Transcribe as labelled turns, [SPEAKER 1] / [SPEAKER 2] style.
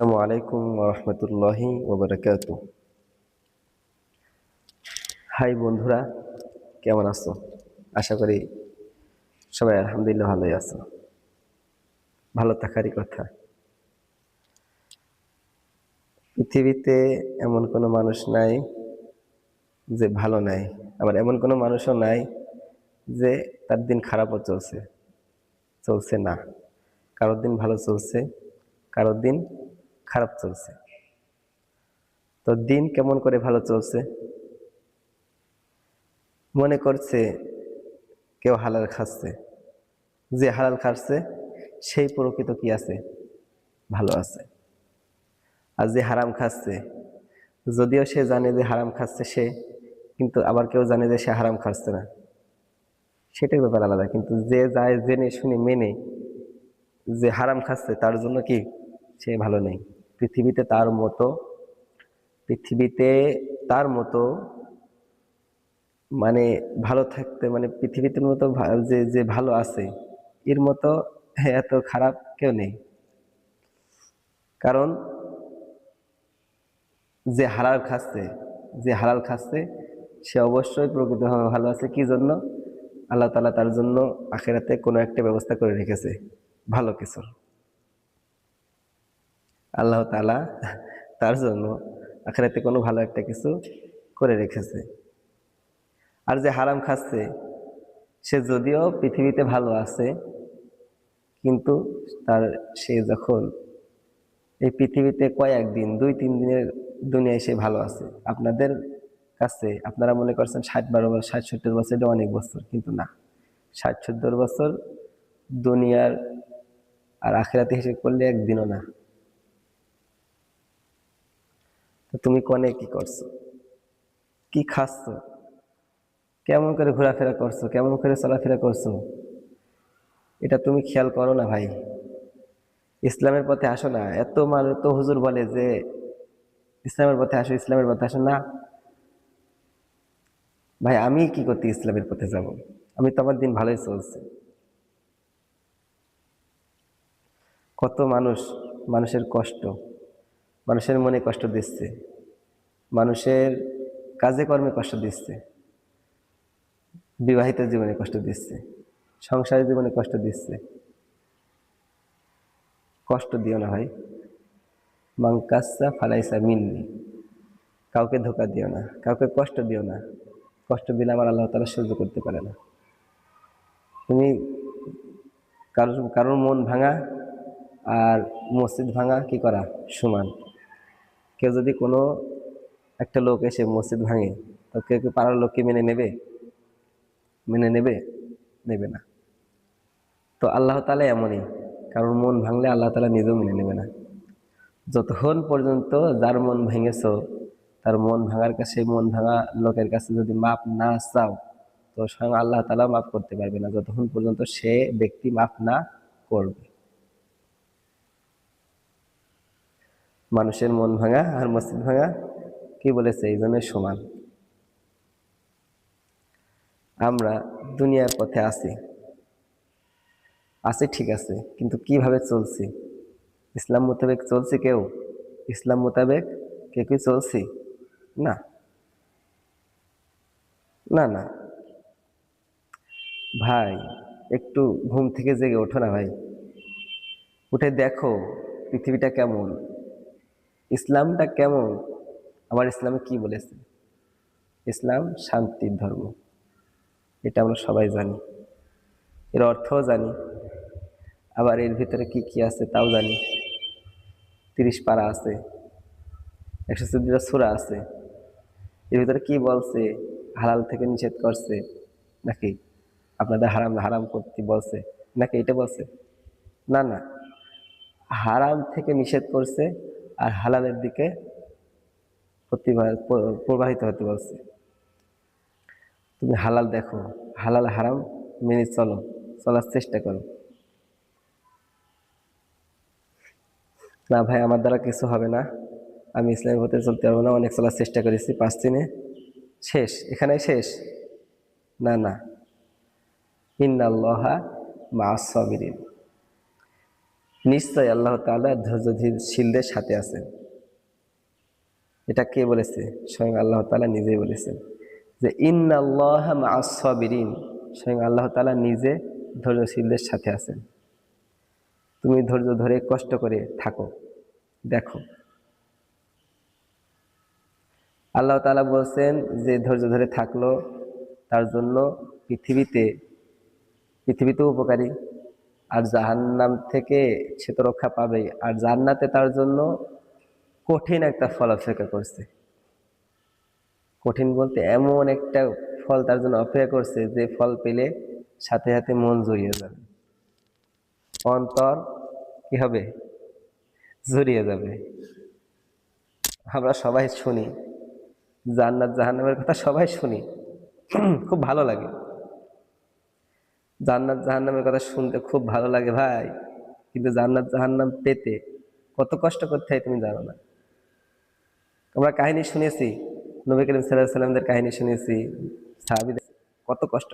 [SPEAKER 1] আসসালামু আলাইকুম রহমতুল্লাহি ওবরাকাত হাই বন্ধুরা, কেমন আছো? আশা করি সবাই আলহামদুলিল্লাহ ভালোই আছো। ভালো থাকারই কথা। পৃথিবীতে এমন কোনো মানুষ নাই যে ভালো নাই। আবার এমন কোনো মানুষও নাই যে তার দিন খারাপও চলছে। চলছে না। কারোর দিন ভালো চলছে, কারোর দিন খারাপ চলছে। তো দিন কেমন করে ভালো চলছে? মনে করছে কেউ হালাল খাচ্ছে। যে হালাল খাচ্ছে, সেই প্রকৃত কি আছে? ভালো আছে। আর যে হারাম খাচ্ছে, যদিও সে জানে যে হারাম খাচ্ছে সে, কিন্তু আবার কেউ জানে যে সে হারাম খাচ্ছে না। সেটাই ব্যাপার আলাদা, কিন্তু যে যায়, জেনে, শুনে, মেনে যে হারাম খাচ্ছে, তার জন্য কি সে ভালো নেই? পৃথিবীতে তার মতো, পৃথিবীতে তার মতো মানে ভালো থাকতে মানে পৃথিবীতে মতো যে যে ভালো আছে, এর মতো এত খারাপ কেউ নেই। কারণ যে হালাল খাচ্ছে, যে হালাল খাচ্ছে, সে অবশ্যই প্রকৃতভাবে ভালো আছে। কি জন্য? আল্লাহ তালা তার জন্য আখেরাতে কোনো একটা ব্যবস্থা করে রেখেছে, ভালো কিছুর। আল্লাহ তালা তার জন্য আখেরাতে কোনো ভালো একটা কিছু করে রেখেছে। আর যে হারাম খাচ্ছে, সে যদিও পৃথিবীতে ভালো আছে, কিন্তু তার, সে যখন এই পৃথিবীতে কয়েকদিন দুই তিন দিনের দুনিয়ায় সে ভালো আছে। আপনাদের কাছে, আপনারা মনে করছেন ষাট বারো বছর, ষাট সত্তর বছর এটা অনেক বছর, কিন্তু না। ষাট সত্তর বছর দুনিয়ার আর আখেরাতে হিসেব করলে একদিনও না। তো তুমি কনে কি করছ? কি খাচ্ছ? কেমন করে ঘোরাফেরা করছ? কেমন করে চলাফেরা করছ? এটা তুমি খেয়াল করো না ভাই। ইসলামের পথে আসো না। এত মানুষ তো হুজুর বলে যে ইসলামের পথে আসো, ইসলামের পথে আসো না। ভাই, আমি কি করতে ইসলামের পথে যাব? আমি তো আমার দিন ভালোই চলছে। কত মানুষ, মানুষের কষ্ট। মানুষের মনে কষ্ট দিচ্ছে, মানুষের কাজে কর্মে কষ্ট দিচ্ছে, বিবাহিত জীবনে কষ্ট দিচ্ছে সংসারের জীবনে কষ্ট দিচ্ছে। কষ্ট দিও না ভাই। মাংকাসা ফালাইসা মিননি। কাউকে ধোকা দিও না, কাউকে কষ্ট দিও না। কষ্ট দিলে আমার আল্লাহ তালা সহ্য করতে পারে না। তুমি কারোর কারোর মন ভাঙা আর মসজিদ ভাঙা কি করা? সমান। কেউ যদি কোনো একটা লোক এসে মসজিদ ভাঙে, তো কেউ কি পাড়ার লোককে মেনে নেবে? মেনে নেবে? নেবে না। তো আল্লাহ তালা এমনই। কারণ মন ভাঙলে আল্লাহ তালা নিজেও মেনে নেবে না। যতক্ষণ পর্যন্ত যার মন ভেঙেছ, তার মন ভাঙার কাছে মন ভাঙা লোকের কাছে যদি মাপ না চাও, তো স্বয়ং আল্লাহ তালা মাফ করতে পারবে না। যতক্ষণ পর্যন্ত সে ব্যক্তি মাফ না করবে। মানুষের মন ভাঙা আর মসজিদ ভাঙা, কি বলেছে? এই জন্য সমান। আমরা দুনিয়ার পথে আছি। আছি ঠিক আছে, কিন্তু কীভাবে চলছি? ইসলাম মোতাবেক চলছে কেউ? ইসলাম মোতাবেক কে কেউ চলছি? না। না না। ভাই, একটু ঘুম থেকে জেগে ওঠো না ভাই। উঠে দেখো পৃথিবীটা কেমন। ইসলামটা কেমন? আমার ইসলামে কি বলেছে? ইসলাম শান্তির ধর্ম। এটা আমরা সবাই জানি। এর অর্থও জানি। আবার এর ভিতরে কি কি আছে তাও জানি। তিরিশ পারা আছে। একশো চোদ্দটা সুরা আছে। এর ভিতরে কি বলছে? হালাল থেকে নিষেধ করছে নাকি? আপনাদের হারাম হারাম করতে বলছে নাকি এটা বলছে? না না। হারাম থেকে নিষেধ করছে আর হালালের দিকে প্রবাহিত হতে বলছে। তুমি হালাল দেখো, হালাল হারাম মেনে চলো, চলার চেষ্টা করো। না ভাই, আমার দ্বারা কিছু হবে না। আমি ইসলামের পথে চলতে পারব না, অনেক চলার চেষ্টা করেছি, পাঁচ দিনে। শেষ এখানে শেষ? না না। ইন্নাল্লাহা মা সাবিরিন। নিশ্চয় আল্লাহ তাআলা ধৈর্যশীলদের সাথে আছেন। এটা কে বলেছে? স্বয়ং আল্লাহ তালা নিজেই বলেছেন যে, ইন্নাল্লাহ মাআস সাবিরিন। স্বয়ং আল্লাহ তাআলা নিজে ধৈর্যশীলদের সাথে আছেন। তুমি ধৈর্য ধরে কষ্ট করে থাকো, দেখো। আল্লাহ তাআলা বলছেন যে, ধৈর্য ধরে থাকল, তার জন্য পৃথিবীতে পৃথিবীতেও উপকারী। আর জাহান্নাম থেকে সে তো রক্ষা পাবেই আর জান্নাতে তার জন্য কঠিন একটা ফল অপেক্ষা করছে। কঠিন বলতে এমন একটা ফল তার জন্য অপেক্ষা করছে যে ফল পেলে সাথে সাথে মন জড়িয়ে যাবে। অন্তর কি হবে? জড়িয়ে যাবে। আমরা সবাই শুনি। জান্নাত জাহান্নামের কথা সবাই শুনি। খুব ভালো লাগে। জান্নাত জাহান্নামের কথা শুনতে খুব ভালো লাগে ভাই কিন্তু জান্নাত জাহান্নাম পেতে কত কষ্ট করতে হয় তুমি জানো না আমরা কাহিনী শুনেছি, নবী করিম সাল্লাহ সাল্লামদের কাহিনী শুনেছি, সাহাবিদের কত কষ্ট।